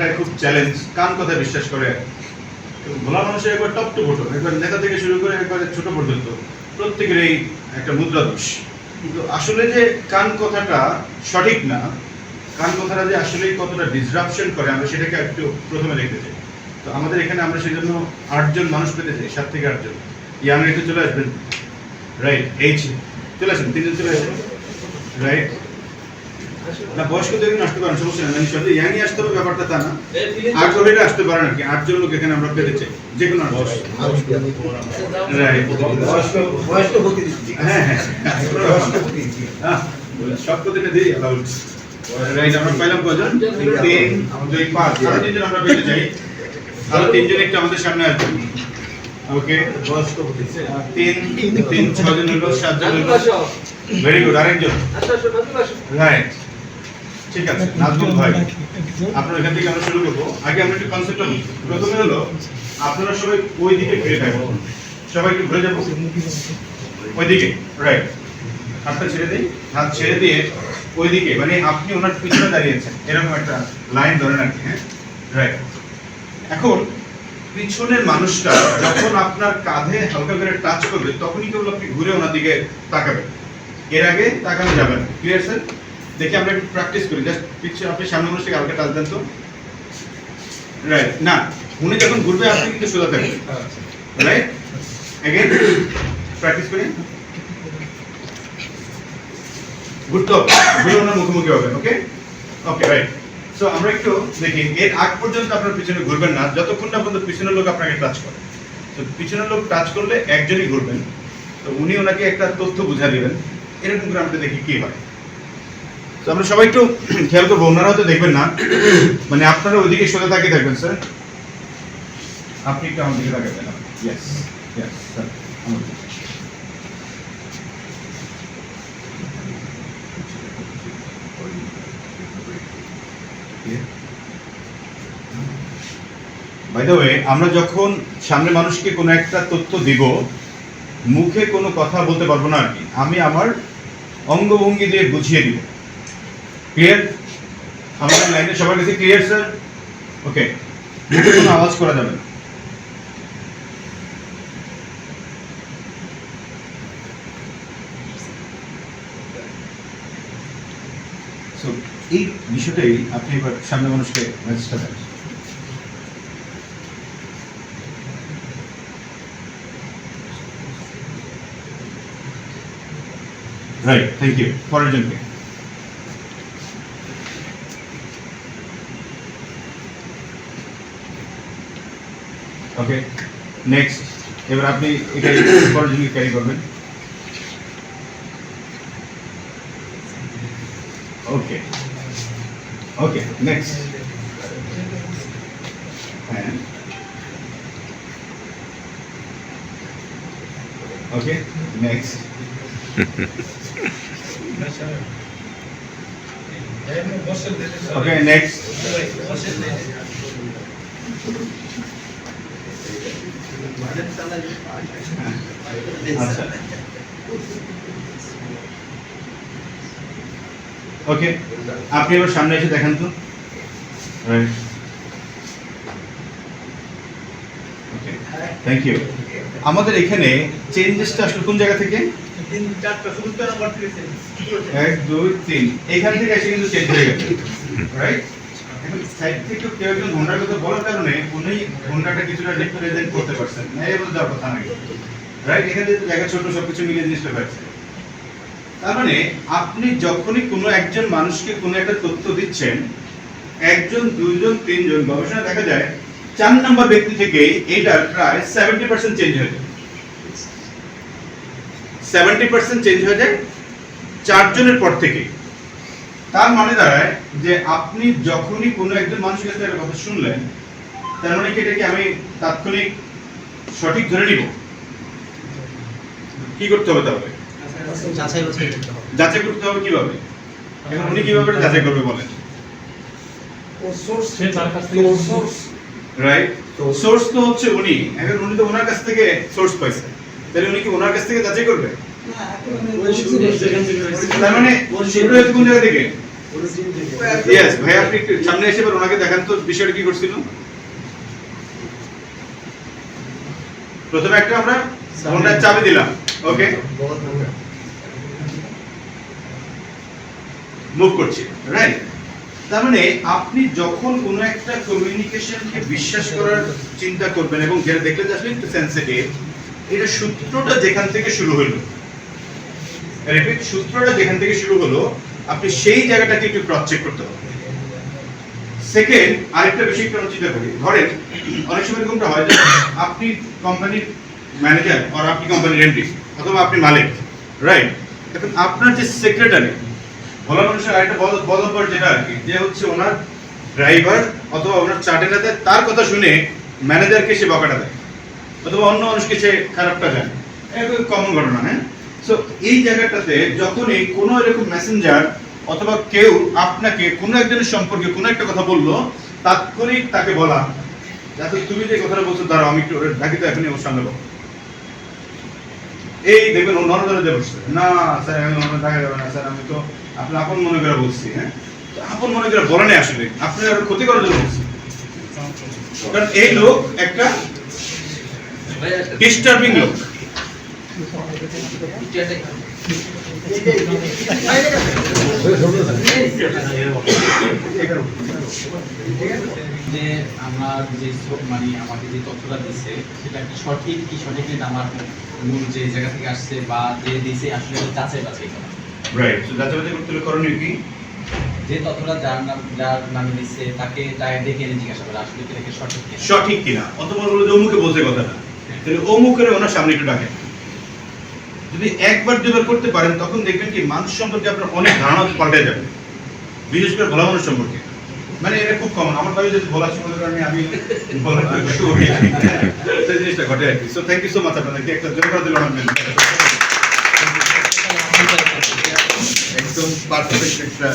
এটা খুব চ্যালেঞ্জ কান কথা বিশ্বাস করে। ভোলা মানুষের একবার টপ টু বটম একবার নেতা থেকে শুরু করে একবারে ছোট পর্যন্ত। প্রত্যেকের এই একটা মুদ্রা দোষ। কিন্তু আসলে যে কান কথাটা সঠিক না, কান কথাটা যে আসলে কতটা ডিসরাপশন করে, আমরা সেটাকে একটু প্রথমে দেখতে চাই। তো আমাদের এখানে আমরা সেই জন্য আটজন মানুষ পেতে চাই, সাত থেকে আটজন। ইয়াং একটু চলে আসবেন রাইট এইচ চলে আসেন, তিনজন চলে আসবেন রাইট না বয়স্কদের কিন্তু আসতে পারেন সমস্যা নেই মানে শুধু ইয়াংই আসতে হবে ব্যাপারটা তা না। আগ্রহীরা আসতে পারেন আর কি আটজন লোক এখানে আমরা পেতে চাই যে কোনো আট বয়স রাইট বয়স্ক হতে দিচ্ছি হ্যাঁ হ্যাঁ বয়স্ক হ্যাঁ, সব প্রতিটা দিই অ্যালাউড রাইট আমরা পাইলাম কজন? তিন। দুই পাঁচ। আরও তিনজন আমরা পেতে চাই। আরও তিনজন একটু আমাদের সামনে আসবেন ওকে বয়স্ক তিন তিন ছজন হলো সাতজন হলো। ভেরি গুড আরেকজন। রাইট ঠিক আছে, নাজমুল ভাই। আপনার এখান থেকে আমরা শুরু করব। আগে আমরা একটু কনসেপ্টটা বুঝি প্রথমে হলো, আপনারা সবাই ওই দিকে ঘুরে থাকব সবাই একটু ঘুরে যাব। ওই দিকে রাইট হাতটা ছেড়ে দিই। হাত ছেড়ে দিয়ে ওই দিকে মানে আপনি ওনার পিছনে দাঁড়িয়েছেন এরকম একটা লাইন ধরে কি হ্যাঁ? রাইট এখন, পিছনের মানুষটা যখন আপনার কাঁধে হালকা করে টাচ করবে, তখনই কেবল আপনি ঘুরে ওনার দিকে তাকাবেন। এর আগে তাকানো যাবে না। ক্লিয়ার স্যার দেখি আমরা একটু প্র্যাকটিস করি। জাস্ট পিছনে আপনি সামনে মানুষটাকে হালকা টাচ দেন তো। রাইট না, উনি যখন ঘুরবে, আপনি কিন্তু সোজা থাকবেন। রাইট এগেন প্র্যাকটিস করি। ঘুরতে হবে। ঘুরে ওনার মুখোমুখি হবেন ওকে ওকে রাইট সো আমরা একটু দেখি। এর আগ পর্যন্ত আপনার পিছনে ঘুরবেন না। যতক্ষণ না পর্যন্ত পিছনের লোক আপনাকে টাচ করে। তো পিছনের লোক টাচ করলে একজনই ঘুরবেন। তো উনি ওনাকে একটা তথ্য বুঝা দিবেন। এরকম করে আমরা দেখি কি হয়। আমরা সবাই একটু খেয়াল করব, ওনারা হয়তো দেখবেন না। মানে আপনারা ওইদিকে সোজা তাকিয়ে থাকবেন, স্যার। আপনি একটু আমার দিকে তাকাবেন। স্যার বাই ওয়ে আমরা যখন সামনে মানুষকে কোনো একটা তথ্য দিব, মুখে কোনো কথা বলতে পারব না আর কি। আমি আমার অঙ্গভঙ্গি দিয়ে বুঝিয়ে দিব। ক্লিয়ার আমাদের লাইনে সবার কাছে ক্লিয়ার স্যার ওকে মুখে কোনো আওয়াজ করা যাবে না। এই বিষয়টাই আপনি এবার সামনে মানুষকে মেসেজটা দেন। রাইট থ্যাংক ইউ পরের জনকে। ওকে নেক্সট এবার আপনি এটাই পরের জনকে ক্যারি করবেন ওকে ওকে নেক্সট হ্যাঁ ওকে নেক্সট ওকে নেক্সট আচ্ছা ওকে আপনি এবার সামনে এসে দেখেন তো। থ্যাংক ইউ আমাদের এখানে চেঞ্জেসটা আসলে কোন জায়গা থেকে? এক, দুই, তিন। এখান থেকে এসে কিন্তু চেঞ্জ হয়ে গেছে। রাইট সাইড থেকে কেউ একজন হোন্ডার কথা বলার কারণে উনি হোন্ডাটা কিছুটা রিপ্রেজেন্ট করতে পারছেন এই বলতে যাওয়ার কথা নাকি রাইট এখানে জায়গা ছোট, সবকিছু মিলিয়ে জিনিসটা পাচ্ছে তার মানে আপনি যখনই কোনো একজন মানুষকে কোনো একটা তথ্য দিচ্ছেন, একজন, দুইজন, তিনজন গবেষণা দেখা যায় চার নম্বর ব্যক্তি থেকে এইটার প্রায় সেভেন্টি পার্সেন্ট চেঞ্জ হয়ে যায়। সেভেন্টি পার্সেন্ট চেঞ্জ হয়ে যায় চারজনের পর থেকে। তার মানে দাঁড়ায় যে আপনি যখনই কোনো একজন মানুষের কাছে একটা কথা শুনলেন তার মানে কি এটাকে আমি তাৎক্ষণিক সঠিক ধরে নিব? কি করতে হবে তাহলে? যাচাই করতে হবে। যাচাই করতে হবে কীভাবে? এখন উনি কীভাবে এটা যাচাই করবে বলেন? সে তার কাছ থেকে রাইট সোর্স তো হচ্ছে উনি। এখন উনি তো ওনার কাছ থেকে সোর্স পাইছে। তাহলে উনি কি ওনার কাছ থেকে যাচাই করবে? তার মানে শুরু হয়েছে কোন জায়গা থেকে? ইয়েস ভাই, আপনি সামনে এসে এবার ওনাকে দেখান তো বিষয়টা কি করছিল। প্রথমে একটা আমরা চাবি দিলাম ওকে মুভ করছি রাইট তার মানে আপনি যখন কোনো একটা কমিউনিকেশনকে বিশ্বাস করার চিন্তা করবেন এবং যেটা দেখলে যে আসলে সেন্সিটিভ এটা সূত্রটা যেখান থেকে শুরু হলো। রিপিট সূত্রটা যেখান থেকে শুরু হলো আপনি সেই জায়গাটাকে একটু ক্রস চেক করতে হবে। সেকেন্ড আরেকটা বিষয় একটু চিন্তা করি। ধরেন, অনেক সময় এরকমটা হয় যে আপনি কোম্পানির ম্যানেজার আর আপনি কোম্পানির এমডি অথবা আপনি মালিক রাইট এখন আপনার যে সেক্রেটারি বলা মানুষের আরেকটা বদ বদব্বর যেটা আর কি, যে হচ্ছে ওনার ড্রাইভার অথবা ওনার চাটেনাতে তার কথা শুনে ম্যানেজারকে সে বকাটা দেয়, অথবা অন্য মানুষকে সে খারাপটা জানে। এটা কমন ঘটনা হ্যাঁ? সো এই জায়গাটাতে যখনই কোনো এরকম মেসেঞ্জার অথবা কেউ আপনাকে কোনো একজনের সম্পর্কে কোনো একটা কথা বলল তাৎক্ষণিক তাকে বলা। যাতে তুমি যে কথাটা বলছো দাঁড়াও আমি একটু ডাকি তো এখনই ওর সামনে এই দেখবেন ও নরদরে দিয়ে বসছে। না স্যার আমি ওনার দেখা যাবে না স্যার আমি তো আপনি আপন মনে করে বলছি হ্যাঁ? আপন মনে করে বলে নেই আসলে। আপনি আরও ক্ষতি করার জন্য বলছি। কারণ এই লোক একটা ডিস্টার্বিং লোক। যে আমরা যে মানে আমাকে যে তথ্যটা দিচ্ছে সেটা কি সঠিক? কি সঠিক আমার মূল যে জায়গা থেকে আসছে বা যে দিছে আসলে যাচাই বাছাই করা। রাইট তো যাচাই বাছাই করতে হলে করণীয় কি? যে তথ্যটা যার নাম যার নামে দিচ্ছে তাকে ডেকে এনে জিজ্ঞাসা করা আসলে কি সঠিক কিনা? সঠিক কিনা? অথবা বলব যে অমুকে বলছে কথাটা। তাহলে অমুকের ওনার সামনে একটু ডাকেন। যদি একবার দুবার করতে পারেন, তখন দেখবেন কি মানুষ সম্পর্কে আপনার অনেক ধারণা পাল্টে যাবে। বিশেষ করে ভোলা মানুষ সম্পর্কে। মানে এটা খুব কমন আমার বাড়ি যদি ভোলা সম্পর্কে আমি আমি সেই জিনিসটা ঘটে আর কি। So thank you so much আপনাদেরকে। একটা জোর করে দিলাম একদম পারফেক্ট একটা